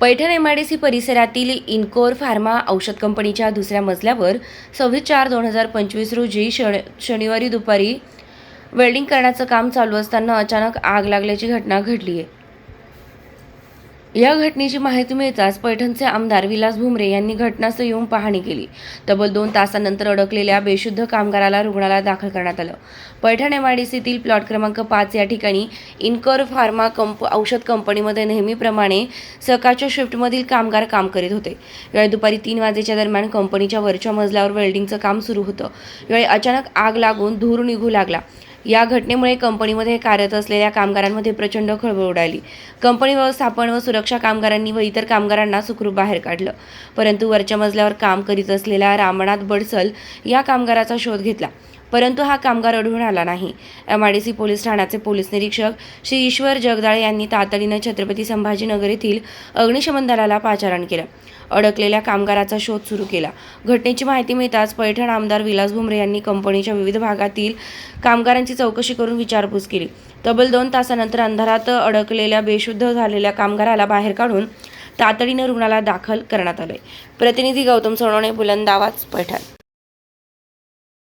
Paithan MIDC परिसरातील Incore pharma औषध कंपनीच्या दुसऱ्या मजल्यावर सव्वीस चार दोन हजार पंचवीस रोजी शण शनिवारी दुपारी वेल्डिंग करण्याचं काम चालू असताना अचानक आग लागल्याची घटना घडली आहे या घटनेची माहिती मिळताच पैठणचे आमदार विलास भुमरे यांनी घटनास्थळी येऊन पाहणी केली. तब्बल दोन तासानंतर अडकलेल्या बेशुद्ध कामगाराला रुग्णालयात दाखल करण्यात आलं. पैठण एमआयडीसीतील प्लॉट क्रमांक पाच या ठिकाणी इनकर फार्मा कंप औषध कंपनीमध्ये नेहमीप्रमाणे सकाळच्या शिफ्टमधील कामगार काम करीत होते. यावेळी दुपारी तीन वाजेच्या दरम्यान कंपनीच्या वरच्या मजल्यावर वेल्डिंगचं काम सुरू होतं. यावेळी अचानक आग लागून धूर निघू लागला. या घटनेमुळे कंपनीमध्ये कार्यरत असलेल्या कामगारांमध्ये प्रचंड खळबळ उडाली. कंपनी व्यवस्थापन व सुरक्षा कामगारांनी व इतर कामगारांना सुखरूप बाहेर काढलं. परंतु वरच्या मजल्यावर काम करीत असलेल्या रामनाथ बडसल या कामगाराचा शोध घेतला. परंतु हा कामगार आढळून आला नाही. M I D C police ठाण्याचे पोलीस निरीक्षक श्री ईश्वर जगदाळे यांनी तातडीनं छत्रपती संभाजीनगर येथील अग्निशमन दलाला पाचारण केलं. अडकलेल्या कामगाराचा शोध सुरू केला. घटनेची माहिती मिळताच पैठण आमदार विलास भुमरे यांनी कंपनीच्या विविध भागातील कामगारांची चौकशी करून विचारपूस केली. तब्बल दोन तासानंतर अंधारात अडकलेल्या बेशुद्ध झालेल्या कामगाराला बाहेर काढून तातडीनं रुग्णाला दाखल करण्यात आले प्रतिनिधी गौतम सोनवणे बुलंदावाज पैठण.